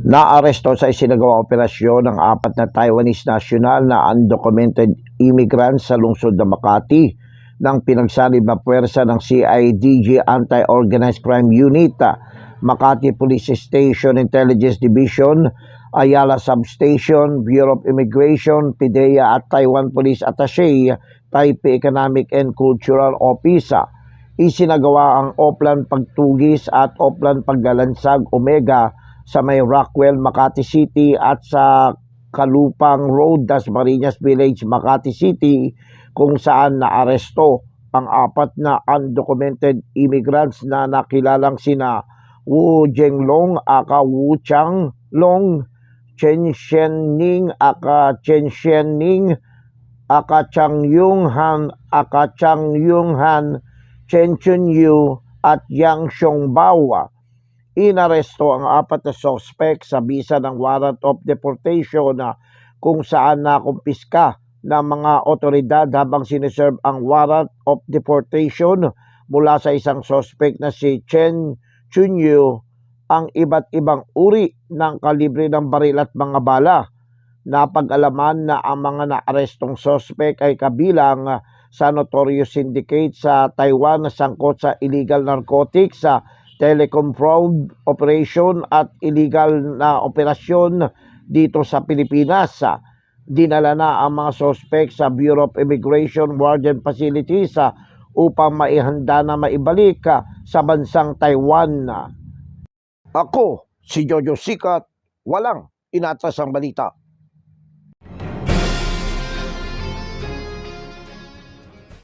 Naaresto sa isinagawang operasyon ng apat na Taiwanese national na undocumented immigrants sa lungsod ng Makati ng pinagsalib na puwersa ng CIDG Anti-Organized Crime Unit, Makati Police Station Intelligence Division, Ayala Substation, Bureau of Immigration, PIDEA at Taiwan Police Attaché, Taipei Economic and Cultural Office. Isinagawa ang Oplan Pagtugis at Oplan Paggalansag Omega sa may Rockwell, Makati City at sa Kalupang Road, Dasmariñas Village, Makati City kung saan naaresto ang apat na undocumented immigrants na nakilalang sina Wu Jenglong, aka Wu Chang Long, Chen Xianning, aka Chen Xianning, aka Chang Yung Han, aka Chang Yung Han, Chen Chun Yu, at Yang Xiong Bao. Inaresto ang apat na suspect sa bisa ng warrant of deportation na kung saan nakumpiska ng mga otoridad habang siniserve ang warrant of deportation mula sa isang suspect na si Chen Chunyu ang iba't ibang uri ng kalibre ng baril at mga bala. Napag-alaman na ang mga naarestong suspect ay kabilang sa notorious syndicate sa Taiwan na sangkot sa illegal narcotics, sa telecom fraud operation at illegal na operasyon dito sa Pilipinas. Dinala na ang mga suspect sa Bureau of Immigration Warden Facilities ah, upang maihanda na maibalik ah, sa bansang Taiwan. Ako, si Jojo Sikat, walang inatas ang balita.